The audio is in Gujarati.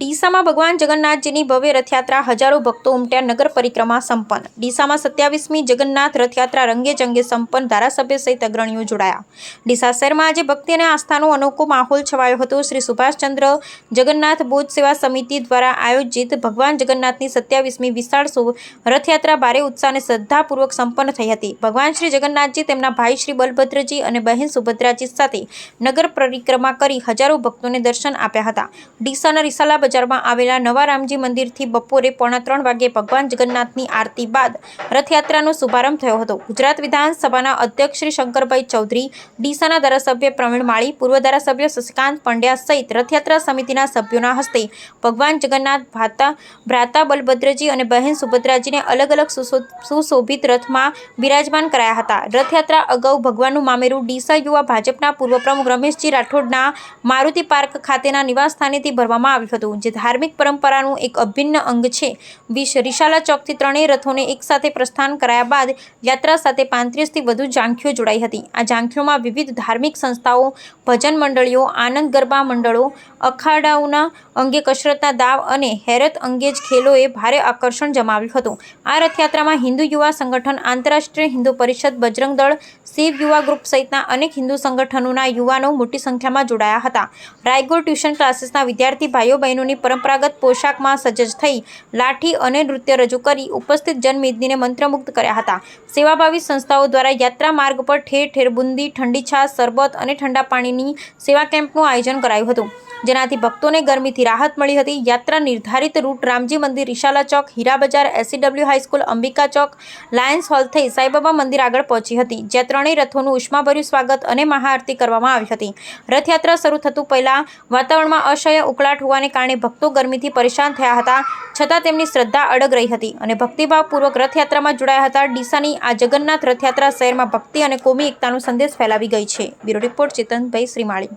ડીસામાં ભગવાન જગન્નાથજીની ભવ્ય રથયાત્રા હજારો ભક્તો ઉમટ્યા નગર પરિક્રમા સંપન્ન. ડીસામાં સત્યાવીસમી જગન્નાથ રથયાત્રા રંગે ચંગે સંપન્ન ધારાસભ્ય સહિત અગ્રણીઓ જોડાયા. ડીસા શહેરમાં આજે ભક્તિ અને આસ્થાનો અનોખો માહોલ છવાયો હતો. શ્રી સુભાષચંદ્ર જગન્નાથ બોધ સેવા સમિતિ દ્વારા આયોજિત ભગવાન જગન્નાથની સત્યાવીસમી વિશાળ રથયાત્રા ભારે ઉત્સાહ અને શ્રદ્ધાપૂર્વક સંપન્ન થઈ હતી. ભગવાન શ્રી જગન્નાથજી તેમના ભાઈ શ્રી બલભદ્રજી અને બહેન સુભદ્રાજી સાથે નગર પરિક્રમા કરી હજારો ભક્તોને દર્શન આપ્યા હતા. ડીસાના રિસાલા બજારમાં આવેલા નવા રામજી મંદિરથી બપોરે પોણા ત્રણ વાગ્યે ભગવાન જગન્નાથની આરતી બાદ રથયાત્રાનો શુભારંભ થયો હતો. ગુજરાત વિધાનસભાના અધ્યક્ષ શ્રી શંકરભાઈ ચૌધરી, ડીસાના ધારાસભ્ય પ્રવીણ માળી, પૂર્વ ધારાસભ્ય શશિકાંત પંડ્યા સહિત રથયાત્રા સમિતિના સભ્યોના હસ્તે ભગવાન જગન્નાથ ભાતા ભ્રાતા બલભદ્રજી અને બહેન સુભદ્રાજીને અલગ અલગ સુશો- સુશોભિત રથમાં બિરાજમાન કરાયા હતા. રથયાત્રા અગાઉ ભગવાનનું મામેરું ડીસા યુવા ભાજપના પૂર્વ પ્રમુખ રમેશજી રાઠોડના મારુતિ પાર્ક ખાતેના નિવાસ સ્થાનેથી ભરવામાં આવ્યું હતું જે ધાર્મિક પરંપરાનું એક અભિન્ન અંગ છે. વીસ રિશાલા ચોકથી ત્રણેય રથોને એકસાથે પ્રસ્થાન કરાયા બાદ યાત્રા સાથે પાંત્રીસથી વધુ ઝાંખીઓ જોડાઈ હતી. આ ઝાંખીઓમાં વિવિધ ધાર્મિક સંસ્થાઓ, ભજન મંડળીઓ, આનંદ ગરબા મંડળો, અખાડાઓના અંગે કસરતના દાવ અને હેરત અંગે જ ખેલોએ ભારે આકર્ષણ જમાવ્યું હતું. આ રથયાત્રામાં હિન્દુ યુવા સંગઠન, આંતરરાષ્ટ્રીય હિન્દુ પરિષદ, બજરંગ દળ, શિવ યુવા ગ્રુપ સહિતના અનેક હિન્દુ સંગઠનોના યુવાનો મોટી સંખ્યામાં જોડાયા હતા. રાયગોર ટ્યુશન ક્લાસીસના વિદ્યાર્થી ભાઈઓ બહેનોની પરંપરાગત પોશાકમાં સજ્જ થઈ લાઠી અને નૃત્ય રજૂ કરી ઉપસ્થિત જનમેદનીને મંત્રમુગ્ધ કર્યા હતા. સેવાભાવી સંસ્થાઓ દ્વારા યાત્રા માર્ગ પર ઠેર ઠેર બુંદી, ઠંડી છાશ, શરબત અને ઠંડા પાણીની સેવા કેમ્પનું આયોજન કરાયું હતું. જેનાથી ભક્તોને ગરમીથી રાહત મળી હતી. યાત્રા નિર્ધારિત રૂટ રામજી મંદિર રિશાલા ચોક, Hira Bazar S C W high school Ambika ચોક લાયન્સ હોલ થઈ સાઈબાબા મંદિર આગળ પહોંચી હતી, જ્યાં ત્રણેય રથોનું ઉષ્માભર્યું સ્વાગત અને મહાઆરતી કરવામાં આવી હતી. રથયાત્રા શરૂ થતું પહેલા વાતાવરણમાં અસહ્ય ઉકળાટ હોવાને કારણે ભક્તો ગરમીથી પરેશાન થયા હતા, છતાં તેમની શ્રદ્ધા અડગ રહી હતી અને ભક્તિભાવપૂર્વક રથયાત્રામાં જોડાયા હતા. ડીસાની આ જગન્નાથ રથયાત્રા શહેરમાં ભક્તિ અને કોમી એકતાનો સંદેશ ફેલાવી ગઈ છે. Bureau report Chetanbhai Shrimali.